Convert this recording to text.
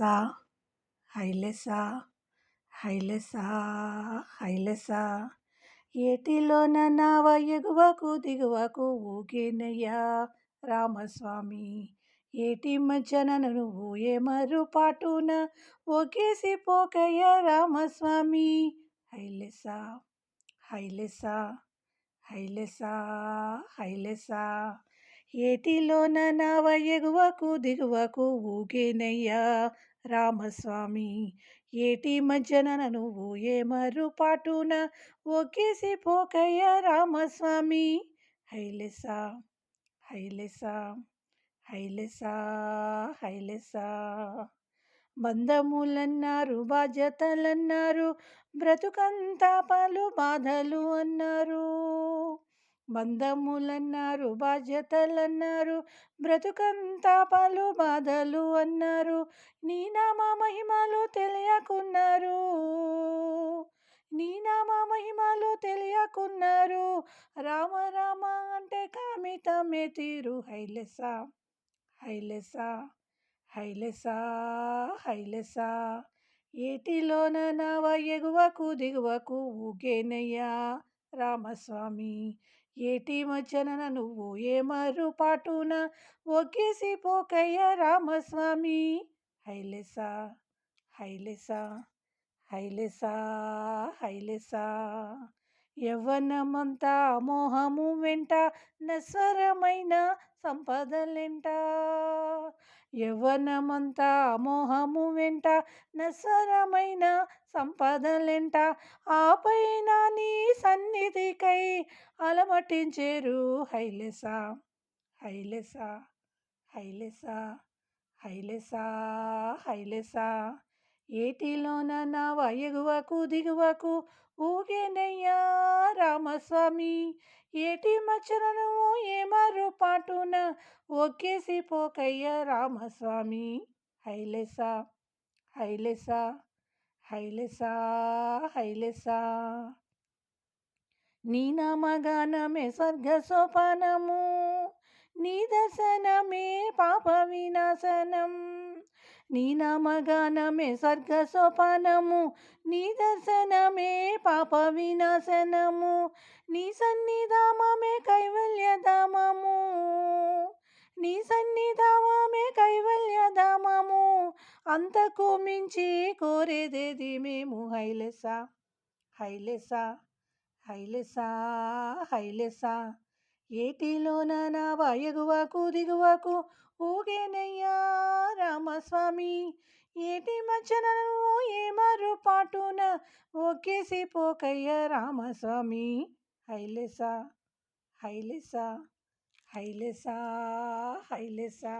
హైలెసా హైలెసా హైలెసా హైలెసా. ఏటిలోన నావ ఎగువకు దిగువకు ఊగేనయ్యా రామస్వామి. ఏటి మధ్యన నువ్వు ఏమరు పాటున ఒకేసి పోకయ్య రామస్వామి. హైలెసా హైలెసా హైలెసా హైలెసా. ఏటిలోన నావ ఎగువకు దిగువకు ఊగేనయ్యా రామస్వామి. ఏటి మధ్యన నువ్వు ఏమరు పాటున ఒకేసి పోకయ్య రామస్వామి. హైలెసా హైలెసా హైలెసా హైలెసా బంధములన్నారు బాధ్యతలన్నారు బ్రతుకంతా పలు బాధలు అన్నారు. బంధములన్నారు బాధ్యతలన్నారు బ్రతుకంతా పలు బాధలు అన్నారు. నీ నామ మహిమలు తెలియకున్నారు. నీ నామ మహిమలు తెలియకున్నారు. రామ రామ అంటే కామితమే తీరు. హైలెసా హైలెసా హైలెసా హైలెసా. ఏటిలోన నావ ఎగువకు దిగువకు ఊగేనయ్యా రామస్వామి. ఏటి మజ్జనన నువ్వు ఏమరు పాటున ఒకేసి పోకయ్య రామస్వామి. హైలెసా హైలెసా హైలెసా హైలెసా. యవ్వనమంతా మోహము వెంట నశ్వరమైన సంపదలెంట? యవ్వనమంతా అమోహము వెంట నసరమైన సంపదలెంట. ఆపైన నీ సన్నిధికై అలమటించేరు హైలెసా హైలెసా హైలెసా హైలెసా హైలెసా. ఏటిలోన నా ఎగువకు దిగువకు ఊగేనయ్యా రామస్వామి ఏటి మచ్చనను ఏమారు పాటున ఒకేసి పోకయ్య రామస్వామి? హైలెసా హైలెసా హైలెసా హైలెసా. నీ నామగానమే స్వర్గ సోపానము నీ దర్శనమే పాప వినాశనం. నీ నామగానమే స్వర్గ సోపానము నీ దర్శనమే పాప వినాశనము నీ సన్నిధామమే కైవల్యధామము నీ సన్నిధామమే కైవల్యధామము అంతకు మించి కోరేదేది మేము? హైలెసా హైలెసా హైలెసా హైలెసా ఏటిలోన నావ ఎగువకు దిగువకు ఊగేనయ్యా రామస్వామి. ఏటి మధ్యన నువ్వు ఏమరు పాటున ఒకేసి పోకయ్య రామస్వామి? హైలెసా హైలెసా హైలెసా హైలెసా.